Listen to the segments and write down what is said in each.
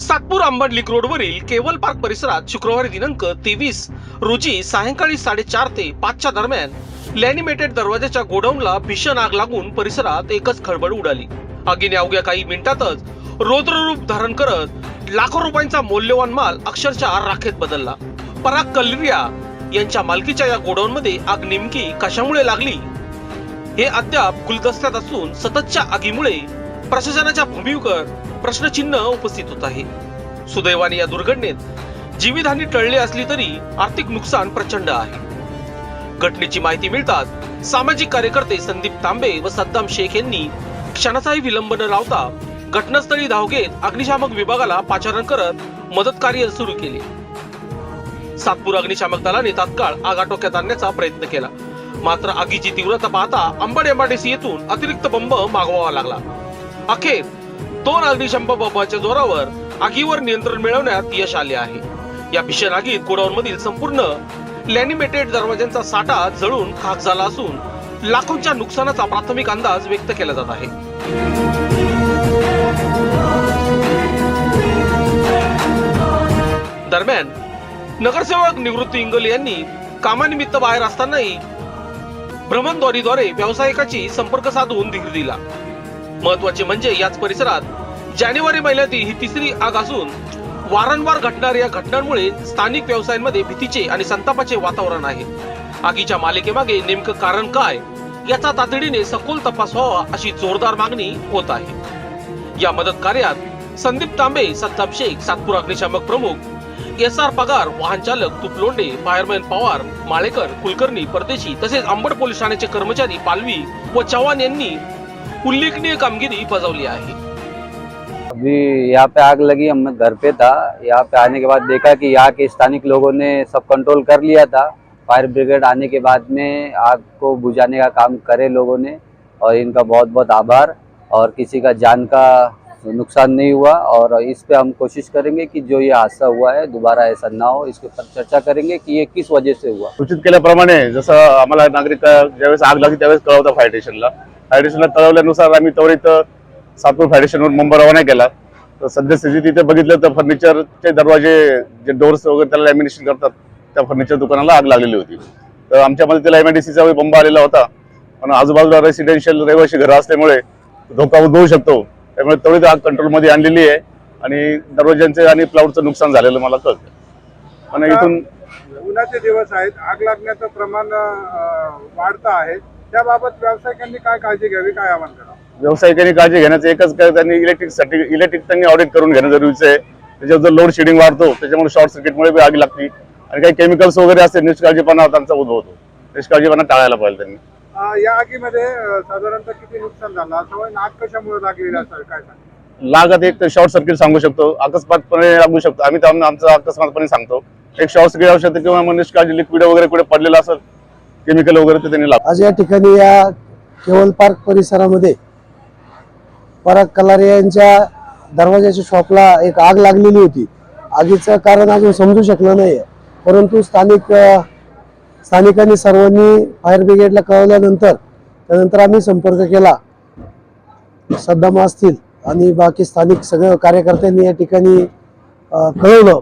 सातपूर अंबड रोडवरील केवल पार्क परिसरात शुक्रवारी दिनांक तेवीस रोजी सायंकाळी साडेचार ते पाचच्या दरम्यान लॅनिमेटेड दरवाजाच्या गोडाऊनला भीषण आग लागून परिसरात एकच खळबळ उडाली. आगीने अवघ्या काही मिनिटातच रौद्ररूप धारण करत लाखो रुपयांचा मौल्यवान माल अक्षरशः राखेत बदलला. पराग कलरिया यांच्या मालकीच्या या गोडाऊनमध्ये आग नेमकी कशामुळे लागली? हे अद्याप गुलदस्त्यात असून सततच्या आगीमुळे प्रशासनाच्या भूमिकेवर प्रश्नचिन्ह उपस्थित होत आहे. सुदैवाने या दुर्घटनेत जीवितहानी टळली असली तरी आर्थिक नुकसान प्रचंड आहे. घटनेची माहिती मिळताच सामाजिक कार्यकर्ते संदीप तांबे व सद्दाम शेख यांनी क्षणाचाही विलंब न लावता घटनास्थळी धाव घेत अग्निशामक विभागाला पाचारण करत मदत कार्य सुरू केले. सातपूर अग्निशामक दलाने तात्काळ आग आटोक्यात आणण्याचा प्रयत्न केला. मात्र आगीची तीव्रता पाहता अंबड अंबाडेसी येथून अतिरिक्त बंब मागवावा लागला. अखेर दोन अग्निशमन बंबाच्या जोरावर आगीवर नियंत्रण मिळवण्यात यश आले आहे. या भीषण आगीत गोडाऊन मधील संपूर्ण लॅनिमेटेड दरवाज्यांचा साठा जळून खाक झाला असून लाखोंच्या नुकसानाचा प्राथमिक अंदाज व्यक्त केला जात आहे. दरम्यान नगरसेवक निवृत्ती इंगोले यांनी कामानिमित्त बाहेर असतानाही भ्रमणद्वारीद्वारे व्यावसायिकाची संपर्क साधून धीर दिला. महत्त्वाचे म्हणजे याच परिसरात जानेवारी महिन्यातील ही तिसरी आग असून वारंवार घटणाऱ्या या घटनांमुळे स्थानिक व्यवसायांमध्ये भीतीचे आणि संतापाचे वातावरण आहे. आगीच्या मालिकेमागे नेमकं कारण काय याचा तातडीने सखोल तपास व्हावा अशी जोरदार मागणी होत आहे. या मदत कार्यात संदीप तांबे सत्ताप शेख सातपूर अग्निशामक प्रमुख एस आर पगार वाहन चालक तुपलोंडे फायरमॅन पवार माळेकर कुलकर्णी परदेशी तसेच अंबड पोलीस ठाण्याचे कर्मचारी पालवी व चव्हाण यांनी उल्लेखनीय कामगिरी बजावली आहे. अभी यहाँ पे आग लगी हम घर पे था। यहाँ पे आने के बाद देखा कि यहाँ के स्थानिक लोगों ने सब कंट्रोल कर लिया था। फायर ब्रिगेड आने के बाद में आग को बुझाने का काम करे लोगों ने और इनका बहुत बहुत आभार और किसी का जान का नुकसान नहीं हुआ और इस पे हम कोशिश करेंगे कि जो ये हादसा हुआ है दोबारा ऐसा ना हो। इसके ऊपर चर्चा करेंगे कि ये किस वजह से हुआ। सूचित केल्याप्रमाणे जसं आम्हाला नागरिक ज्यावेळेस आग लागली त्यावेळेस कळवतं फायर स्टेशनला फायर कळवल्यानुसार आम्ही त्वरित सातपूर फायर मुंबई रवाना केला. तर सध्या स्थिती तिथे बघितलं तर फर्निचरचे दरवाजे जे डोर्स वगैरे त्याला लॅमिनेशन करतात त्या फर्निचर दुकानाला आग लागलेली होती. तर आमच्यामध्ये त्याला एमआयडीसीचा बंब आलेला होता. पण आजूबाजूला रेसिडेन्शियल रहिवासी घरं असल्यामुळे धोका उद्भवू शकतो. त्यामुळे त्वरित आग कंट्रोलमध्ये आणलेली आहे. आणि दरवाज्यांचे आणि प्लाऊडचं नुकसान झालेलं मला कळतं. आणि इथून उन्हाचे दिवस आहेत. आग लागण्याचं प्रमाण वाढतं आहे. त्याबाबत व्यावसायिकांनी काय काळजी घ्यावी काय आवाहन करा व्यावसायिकांनी काळजी घेण्याचं एकच काय त्यांनी इलेक्ट्रिकसाठी इलेक्ट्रिक त्यांनी ऑडिट करून घेणं गरजेचं आहे. त्याच्यावर जर लोड शेडिंग वाढतो त्याच्यामुळे शॉर्ट सर्किटमुळे बी आग लागते. आणि काही केमिकल्स वगैरे असते निष्काळजीपणा त्यांचा उद्भवतो निष्काळजीपणा टाळायला पाहिजे त्यांनी. या आगीमध्ये साधारणतः किती नुकसान झालं? असं आग कशामुळे लागलेली असेल काय लागत एक तर शॉर्ट सर्किट सांगू शकतो. अकस्मातपणे लागू शकतो. आम्ही तर आम- आमचं अकस्मातपणे सांगतो. एक शॉर्ट सर्किट असू शकतं किंवा मग निष्काळजी लिक्विड वगैरे कुठे पडलेलं असेल केमिकल वगैरे ते त्यांनी लागतं आज या ठिकाणी या केवल पार्क परिसरामध्ये पराग कलारे यांच्या दरवाजाच्या शॉपला एक आग लागलेली होती. आगीचं कारण अजून समजू शकलं नाही परंतु स्थानिक स्थानिकांनी सर्वांनी फायर ब्रिगेडला कळवल्यानंतर त्यानंतर आम्ही संपर्क केला. सद्दाम असतील आणि बाकी स्थानिक सगळ्या कार्यकर्त्यांनी या ठिकाणी कळवलं.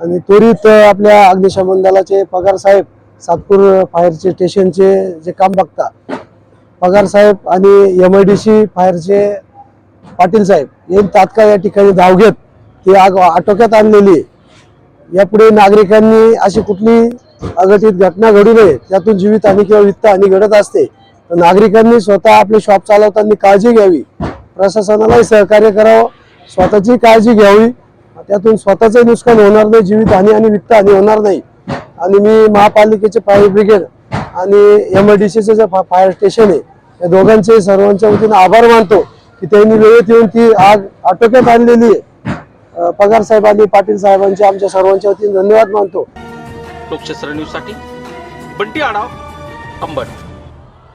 आणि त्वरित आपल्या अग्निशमन दलाचे पगार साहेब सातपूर फायरचे स्टेशनचे जे काम बघता पगार साहेब आणि एम आय डी सी फायरचे पाटील साहेब यांनी तात्काळ या ठिकाणी धाव घेत ती आग आटोक्यात आणलेली आहे. यापुढे नागरिकांनी अशी कुठली अघटित घटना घडू नये त्यातून जीवितहानी किंवा वित्तहानी घडत असते. तर नागरिकांनी स्वतः आपले शॉप चालवताना काळजी घ्यावी प्रशासनालाही सहकार्य करावं स्वतःची काळजी घ्यावी. त्यातून स्वतःचं नुकसान होणार नाही जीवितहानी आणि वित्तहानी होणार नाही. आणि मी महापालिकेचे फायर ब्रिगेड आणि एम आय डी सीचे जे फायर स्टेशन आहे या दोघांचे सर्वांच्या वतीने आभार मानतो की त्यांनी वेळेत येऊन ती आग आटोक्यात आणलेली आहे. पगार साहेब आणि पाटील साहेबांचे आमच्या सर्वांच्या वतीने धन्यवाद मानतो. लोकशास्त्र न्यूजसाठी बंटी आढाव अंबड.